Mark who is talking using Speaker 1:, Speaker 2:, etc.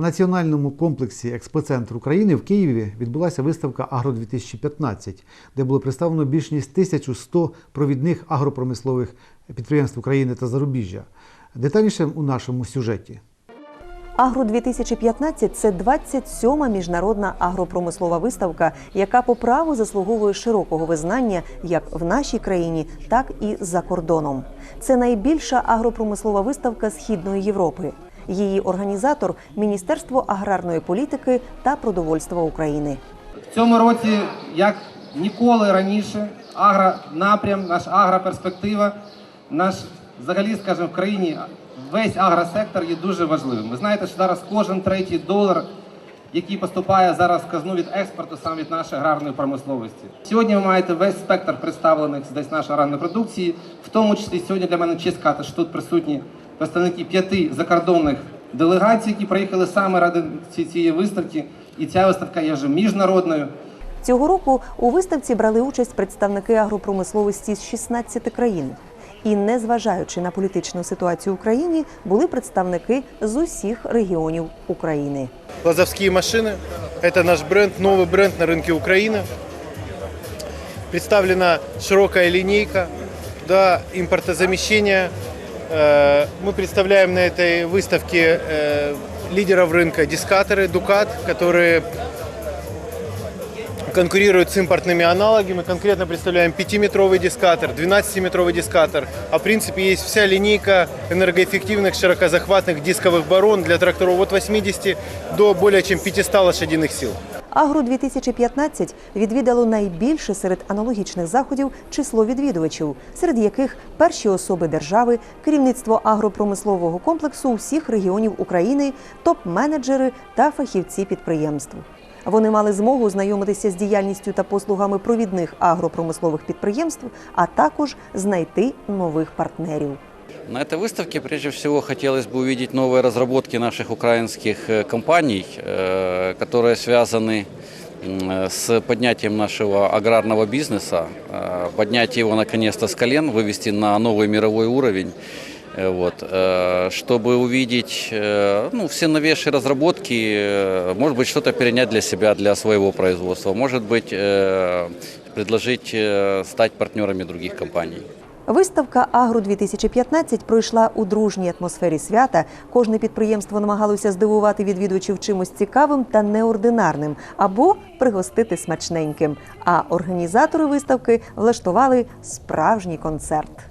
Speaker 1: У національному комплексі експоцентр України в Києві відбулася виставка Агро 2015 де було представлено більш ніж 1100 провідних агропромислових підприємств України та зарубіжжя. Детальніше у нашому сюжеті.
Speaker 2: Агро 2015 – це 27-ма міжнародна агропромислова виставка, яка по праву заслуговує широкого визнання як в нашій країні, так і за кордоном. Це найбільша агропромислова виставка Східної Європи. Її організатор Міністерство аграрної політики та продовольства України.
Speaker 3: В цьому році, як ніколи раніше, агронапрям, наш агроперспектива, наш взагалі, скажімо, в країні весь агросектор є дуже важливим. Ви знаєте, що зараз кожен третій долар, який поступає зараз в казну від експорту, саме від нашої аграрної промисловості. Сьогодні ви маєте весь спектр представлених десь нашої аграрної продукції, в тому числі сьогодні для мене честь сказати, що тут присутні представники п'яти закордонних делегацій, які приїхали саме ради ці- цієї виставки. І ця виставка є вже міжнародною.
Speaker 2: Цього року у виставці брали участь представники агропромисловості з 16 країн. І, незважаючи на політичну ситуацію в Україні, були представники з усіх регіонів України.
Speaker 4: Лазовские машины. Это наш бренд, новый бренд на рынке Украины. Представлена широкая линейка до импортозамещения. Э, Мы представляем на этой выставке э, лидеров рынка дискаторы Дукат, которые конкурируют с импортными аналогами. Конкретно представляем 5-метровый дискатор, 12-метровый дискатор. А в принципе есть вся линейка энергоэффективных широкозахватных дисковых барон для тракторов от 80 до более чем 500 лошадиных сил.
Speaker 2: Агро 2015 відвідало найбільше серед аналогічних заходів число відвідувачів, серед яких перші особи держави, керівництво агропромислового комплексу усіх регіонів України, топ-менеджери та фахівці підприємств. Вони мали змогу знайомитися з діяльністю та послугами провідних агропромислових підприємств, а також знайти нових партнерів.
Speaker 5: На этой выставке прежде всего хотелось бы увидеть новые разработки наших украинских э, компаний, э, которые связаны м, с поднятием нашего аграрного бизнеса, э, поднять его наконец-то с колен, вывести на новый мировой уровень. Э, Вот, э, чтобы увидеть э, ну, все новейшие разработки, э, может быть, что-то перенять для себя, для своего производства, может быть, э, предложить э, стать партнерами других компаний.
Speaker 2: Виставка Агро 2015 пройшла у дружній атмосфері свята. Кожне підприємство намагалося здивувати відвідувачів чимось цікавим та неординарним або пригостити смачненьким. А організатори виставки влаштували справжній концерт.